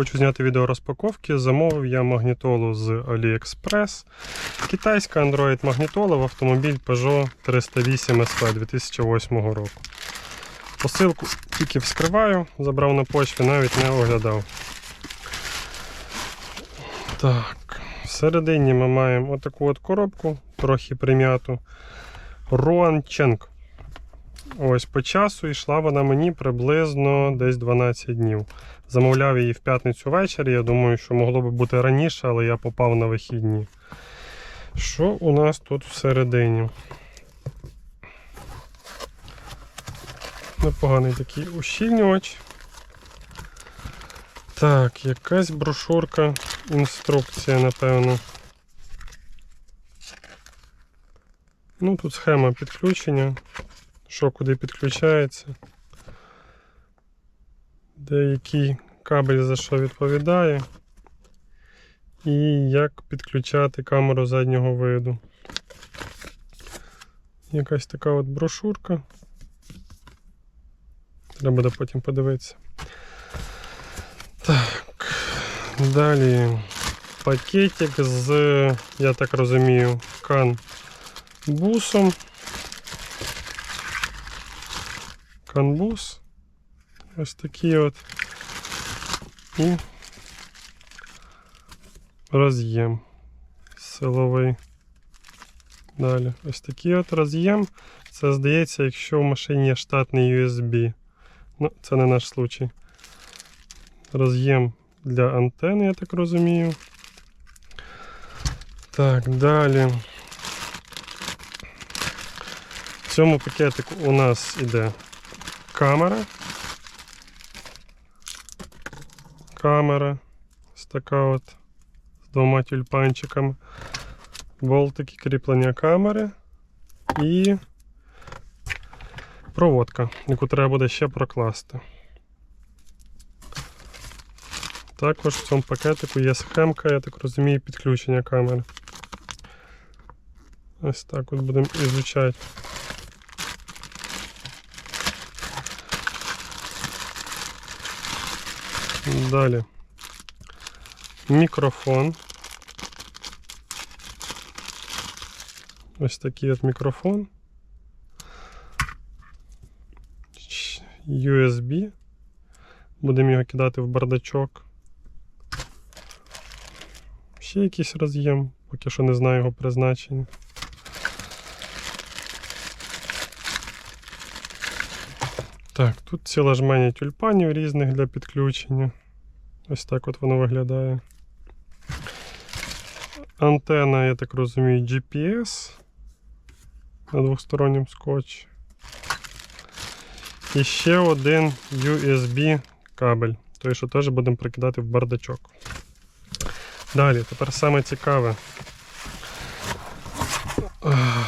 хочу зняти відео розпаковки. Замовив я магнітолу з AliExpress. Китайська Android магнітола в автомобіль Peugeot 308 SP 2008 року. Посилку тільки вскриваю, забрав на почту, навіть не оглядав. Так, всередині ми маємо отаку от коробку, трохи прим'яту. Руан Ченк. Ось по часу йшла вона мені приблизно десь 12 днів. Замовляв її в п'ятницю ввечері. Я думаю, що могло би бути раніше, але я попав на вихідні. Що у нас тут всередині? Непоганий такий ущільнювач. Так, якась брошурка, інструкція, напевно. Ну, тут схема підключення, що куди підключається, деякий кабель за що відповідає, і як підключати камеру заднього виду. Якась така от брошурка. Треба буде потім подивитися. Так, далі пакетик з, я так розумію, кан бусом. Канбус. Ось такий от. І роз'єм силовий. Далі. Ось такий от роз'єм. Це здається, якщо в машині є штатний USB. Ну, це не наш случай. Роз'єм для антени, я так розумію. Так, далі. В цьому пакетику у нас іде камера. Камера. Ось така от з двома тюльпанчиками. Болтики кріплення камери і проводка, яку треба буде ще прокласти. Також в цьому пакетику є схемка, я так розумію, підключення камери. Ось так от будемо ізучати. Далі. Мікрофон. Ось такий от мікрофон. USB. Будемо його кидати в бардачок. Ще якийсь роз'єм, поки що не знаю його призначення. Так, тут ціла жменя тюльпанів різних для підключення. Ось так от воно виглядає. Антена, я так розумію, GPS на двосторонньому скотчі. І ще один USB кабель, той, що теж будемо прикидати в бардачок. Далі, тепер саме цікаве.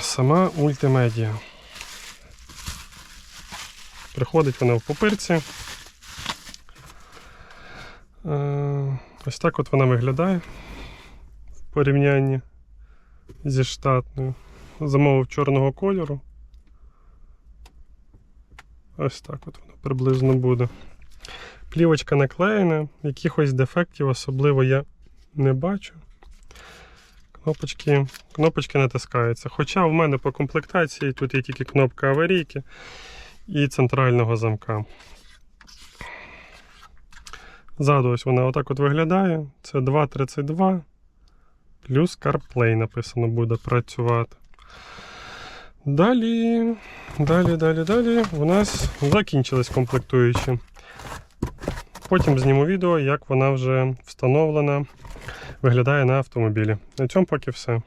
Сама мультимедіа. Приходить вона в пупирці. Е, Ось так от вона виглядає в порівнянні зі штатною. Замовив чорного кольору. Ось так от воно приблизно буде. Плівочка наклеєна, якихось дефектів особливо я не бачу. Кнопочки, кнопочки натискаються. Хоча в мене по комплектації тут є тільки кнопка аварійки і центрального замка. Ззаду ось вона отак от виглядає. Це 2.32 плюс CarPlay написано буде працювати. Далі, далі, далі, далі у нас закінчились комплектуючі. Потім зніму відео, як вона вже встановлена, виглядає на автомобілі. На цьому поки все.